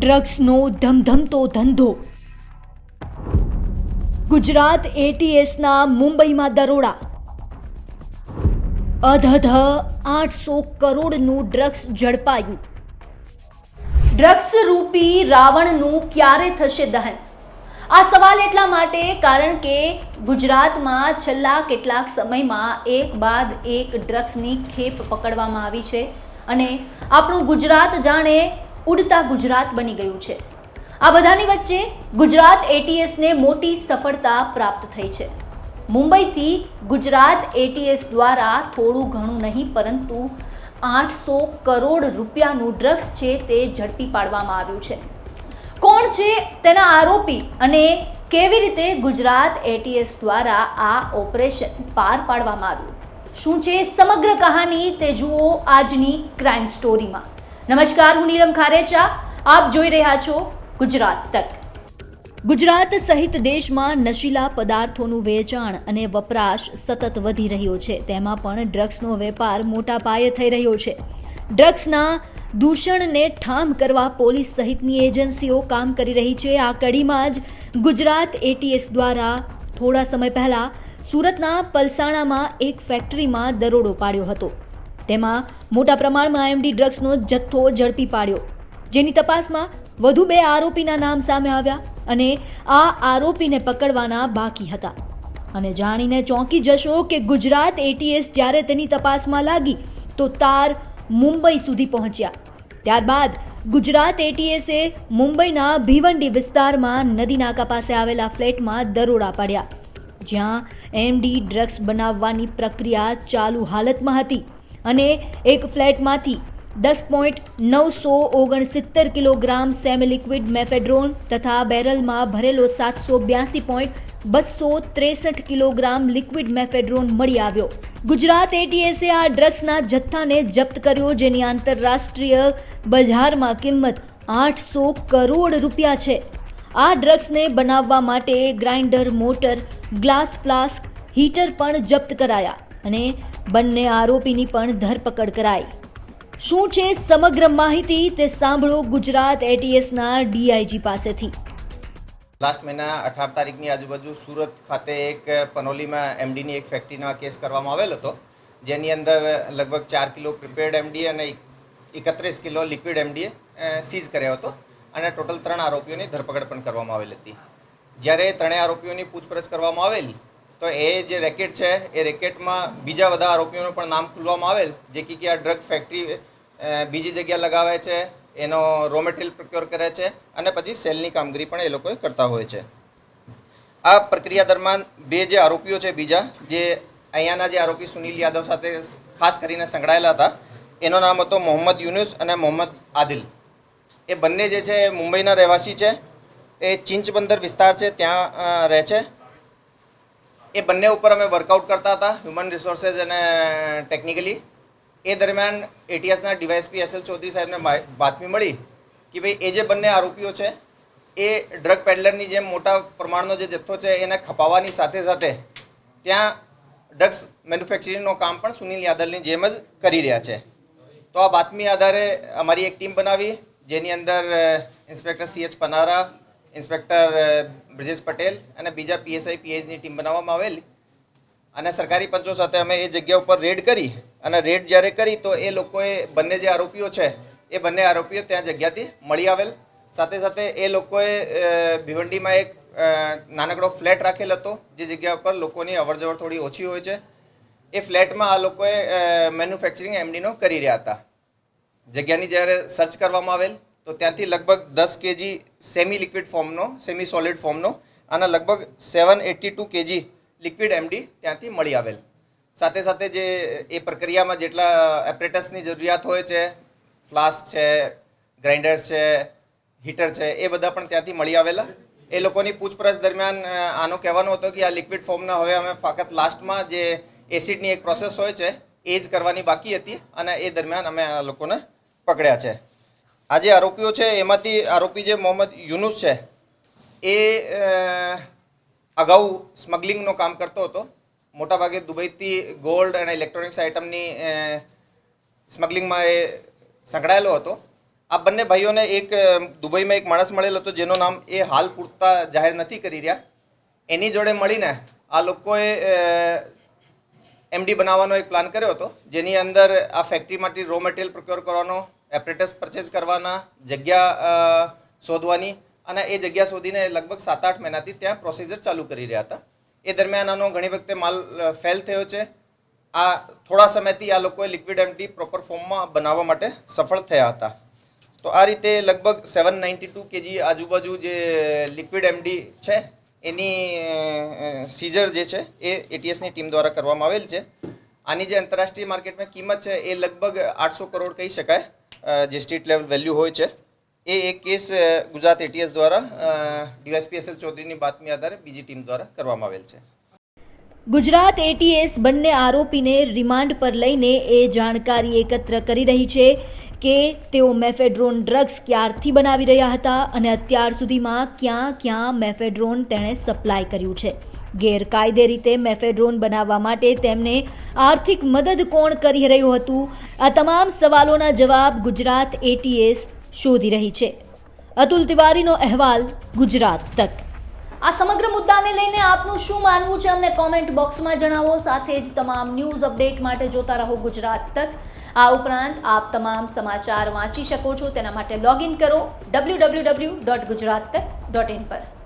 ડ્રગ્સનો ધમધમતો ધંધો. ગુજરાત એટીએસના મુંબઈમાં દરોડા. અધધ આઠસો કરોડનું ડ્રગ્સ ઝડપાયું. ડ્રગ્સ રૂપી રાવણનું ક્યારે થશે દહન? આ સવાલ એટલા માટે કારણ કે ગુજરાતમાં છેલ્લા કેટલાક સમયમાં એક બાદ એક ડ્રગ્સની ખેપ પકડવામાં આવી છે અને આપણું ગુજરાત જાણે ઉડતા ગુજરાત બની ગયું છે. આ બધાની વચ્ચે ગુજરાત એટીએસને મોટી સફળતા પ્રાપ્ત થઈ છે. મુંબઈથી ગુજરાત એટીએસ દ્વારા થોડું ઘણું નહીં, પરંતુ આઠસો કરોડ રૂપિયાનું ડ્રગ્સ છે તે ઝડપી પાડવામાં આવ્યું છે. કોણ છે તેના આરોપી અને કેવી રીતે ગુજરાત એટીએસ દ્વારા આ ઓપરેશન પાર પાડવામાં આવ્યું? શું છે સમગ્ર કહાની તે જુઓ આજની ક્રાઇમ સ્ટોરીમાં. નમસ્કાર, હું નીલમ ખારેચા. આપ જોઈ રહ્યા છો ગુજરાત તક. ગુજરાત સહિત દેશમાં નશીલા પદાર્થોનું વેચાણ અને વપરાશ સતત વધી રહ્યો છે. તેમાં પણ ડ્રગ્સનો વેપાર મોટા પાયે થઈ રહ્યો છે. ડ્રગ્સના દૂષણને ઠામ કરવા પોલીસ સહિતની એજન્સીઓ કામ કરી રહી છે. આ કડીમાં જ ગુજરાત એટીએસ દ્વારા થોડા સમય પહેલા સુરતના પલસાણામાં એક ફેક્ટરીમાં દરોડો પાડ્યો હતો. તેમાં મોટા પ્રમાણમાં આઈએમડી ડ્રગ્સનો જથ્થો ઝડપી પાડ્યો, જેની તપાસમાં વધુ બે આરોપીના નામ સામે આવ્યા અને આ આરોપીને પકડવાના બાકી હતા. અને જાણીને ચોંકી જશો કે ગુજરાત એટીએસ જ્યારે તેની તપાસમાં લાગી, તો તાર મુંબઈ સુધી પહોંચ્યા. ત્યારબાદ ગુજરાત એટીએસે મુંબઈના ભીવંડી વિસ્તારમાં નદી નાકા પાસે આવેલા ફ્લેટમાં દરોડા પાડ્યા, જ્યાં એમડી ડ્રગ્સ બનાવવાની પ્રક્રિયા ચાલુ હાલતમાં હતી. અને એક ફ્લેટમાંથી દસ પોઈન્ટ નવસો ઓગણસિત્તેર કિલોગ્રામ સેમી લિક્વિડ મેફેડ્રોન તથા બેરલમાં ભરેલો સાતસો બ્યાસી પોઈન્ટ બસો ત્રેસઠ કિલોગ્રામ લિક્વિડ મેફેડ્રોન મળી આવ્યો. ગુજરાત એટીએસે આ ડ્રગ્સના જથ્થાને જપ્ત કર્યો, જેની આંતરરાષ્ટ્રીય બજારમાં કિંમત આઠસો કરોડ રૂપિયા છે. આ ડ્રગ્સને બનાવવા માટે grinder, motor, glass flask, heater પણ જપ્ત કરાયા. અને બંને આરોપીની પણ ધરપકડ કરાઈ. શું છે સમગ્ર માહિતી તે સાંભળો ગુજરાત એટીએસના ડીઆઈજી પાસેથી. લાસ્ટ મહિના અઢાર તારીખની આજુબાજુ સુરત ખાતે એક પનોલીમાં એમડીની એક ફેક્ટરીનો કેસ કરવામાં આવેલ હતો, જેની અંદર લગભગ ચાર કિલો પ્રિપેર્ડ એમડી અને એકત્રીસ કિલો લિક્વિડ એમડીએ સીઝ કર્યો હતો અને ટોટલ ત્રણ આરોપીઓની ધરપકડ પણ કરવામાં આવેલ હતી. જ્યારે ત્રણેય આરોપીઓની પૂછપરછ કરવામાં આવેલ તો એ જે રેકેટ છે, એ રેકેટમાં બીજા બધા આરોપીઓનું પણ નામ ખુલવામાં આવેલ, જે કે આ ડ્રગ ફેક્ટરી બીજી જગ્યા લગાવે છે, એનો રો મટીરિયલ પ્રોક્યોર કરે છે, અને પછી સેલની કામગીરી પણ એ લોકોએ કરતા હોય છે. આ પ્રક્રિયા દરમિયાન બે જે આરોપીઓ છે બીજા, જે અહીંયાના જે આરોપી સુનિલ યાદવ સાથે ખાસ કરીને સંકળાયેલા હતા, એનો નામ હતો મોહમ્મદ યુનુસ અને મોહમ્મદ આદિલ. એ બંને જે છે મુંબઈના રહેવાસી છે, એ ચિંચબંદર વિસ્તાર છે, ત્યાં રહે છે. એ બંને ઉપર અમે વર્કઆઉટ કરતા હતા હ્યુમન રિસોર્સેસ અને ટેકનિકલી એ દરમિયાન એટીએસના ડીવાયએસપી એસ એલ ચૌધરી સાહેબને બાતમી મળી કે ભાઈ, એ જે બંને આરોપીઓ છે, એ ડ્રગ પેડલરની જેમ મોટા પ્રમાણનો જે જથ્થો છે, એને ખપાવવાની સાથે સાથે ત્યાં ડ્રગ્સ મેન્યુફેક્ચરિંગનું કામ પણ સુનિલ યાદવની જેમ જ કરી રહ્યા છે. તો આ બાતમી આધારે અમારી એક ટીમ બનાવી, જેની અંદર inspector C H Panara, inspector Brajesh Patel અને બીજા પીએસઆઈ પીએચની ટીમ બનાવવામાં આવેલી. અને સરકારી પંચો સાથે અમે એ જગ્યા ઉપર રેડ કરી અને રેડ જ્યારે કરી તો એ લોકોએ બંને જે આરોપીઓ છે, એ બંને આરોપીઓ ત્યાં જગ્યાથી મળી આવેલ. સાથે સાથે એ લોકોએ ભિવંડીમાં એક નાનકડો ફ્લેટ રાખેલ હતો, જે જગ્યા ઉપર લોકોની અવરજવર થોડી ઓછી હોય છે. એ ફ્લેટમાં આ લોકોએ મેન્યુફેક્ચરિંગ એમડીનો કરી રહ્યા હતા. જગ્યાની જ્યારે સર્ચ કરવામાં આવેલ તો ત્યાંથી લગભગ દસ કેજી સેમી લિક્વિડ ફોર્મનો સેમી સોલિડ ફોર્મનો અને લગભગ seven eighty two kg liquid MD ત્યાંથી મળી આવેલ. સાથે સાથે જે એ પ્રક્રિયામાં જેટલા એપરેટસની જરૂરિયાત હોય છે ફ્લાસ્ક છે ગ્રાઇન્ડર્સ છે હીટર છે, એ બધા પણ ત્યાંથી મળી આવેલા. એ લોકોની પૂછપરછ દરમિયાન આનો કહેવાનો હતો કે આ લિક્વિડ ફોર્મના હવે અમે ફક્ત લાસ્ટમાં જે એસિડની એક પ્રોસેસ હોય છે, એ જ કરવાની બાકી હતી અને એ દરમિયાન અમે આ લોકોને પકડ્યા છે. આ જે આરોપીઓ છે, એમાંથી આરોપી જે મોહમ્મદ યુનુસ છે, એ અગાઉ સ્મગલિંગનું કામ કરતો હતો. મોટાભાગે દુબઈથી ગોલ્ડ અને ઇલેક્ટ્રોનિક્સ આઇટમની સ્મગલિંગમાં એ સંકળાયેલો હતો. આ બંને ભાઈઓને એક દુબઈમાં એક માણસ મળેલો હતો, જેનું નામ એ હાલ પૂરતા જાહેર નથી કરી રહ્યા. એની જોડે મળીને આ લોકોએ એમડી બનાવવાનો એક પ્લાન કર્યો હતો, જેની અંદર આ ફેક્ટરીમાંથી રો મટીરિયલ પ્રોક્યોર કરવાનો એપ્રેટસ પરચેઝ કરવાના જગ્યા શોધવાની અને એ જગ્યા શોધીને લગભગ સાત આઠ મહિનાથી ત્યાં પ્રોસિજર ચાલુ કરી રહ્યા હતા. એ દરમિયાન આનો ઘણી વખતે માલ ફેલ થયો છે. આ થોડા સમયથી આ લોકોએ લિક્વિડ એમડી પ્રોપર ફોર્મમાં બનાવવા માટે સફળ થયા હતા. તો આ રીતે લગભગ સેવન નાઇન્ટી ટુ કેજી આજુબાજુ જે લિક્વિડ એમડી છે, એની સીઝર જે છે, એ એટીએસની ટીમ દ્વારા કરવામાં આવેલ છે. આની જે આંતરરાષ્ટ્રીય માર્કેટમાં કિંમત છે, એ લગભગ આઠસો કરોડ કહી શકાય. જે સ્ટેટ લેવલ વેલ્યુ હોય છે, એ એક કેસ ગુજરાત એટીએસ દ્વારા ડીએસપીએસએલ ચૌધરીની બાતમી આધારે બીજી ટીમ દ્વારા કરવામાં આવેલ છે. ગુજરાત એટીએસ બંને આરોપીને રિમાન્ડ પર લઈને એ જાણકારી એકત્ર કરી રહી છે કે તેઓ મેફેડ્રોન ડ્રગ્સ ક્યારથી બનાવી રહ્યા હતા અને અત્યાર સુધીમાં ક્યાં ક્યાં મેફેડ્રોન તેણે સપ્લાય કર્યું છે. ગેરકાયદે રીતે મેફેડ્રોન બનાવવા માટે તેમને આર્થિક મદદ કોણ કરી રહ્યું હતું? આ તમામ સવાલોના જવાબ ગુજરાત એટીએસ શોધી રહી છે. અતુલ તિવારીનો અહેવાલ ગુજરાત તક. આ સમગ્ર મુદ્દાને લઈને આપનું શું માનવું છે અમને કોમેન્ટ બોક્સમાં જણાવો. સાથે જ તમામ ન્યૂઝ અપડેટ માટે જોતા રહો ગુજરાત તક. આ ઉપરાંત આપ તમામ સમાચાર વાંચી શકો છો. તેના માટે લોગિન કરો W W W dot Gujarat Tak dot in પર.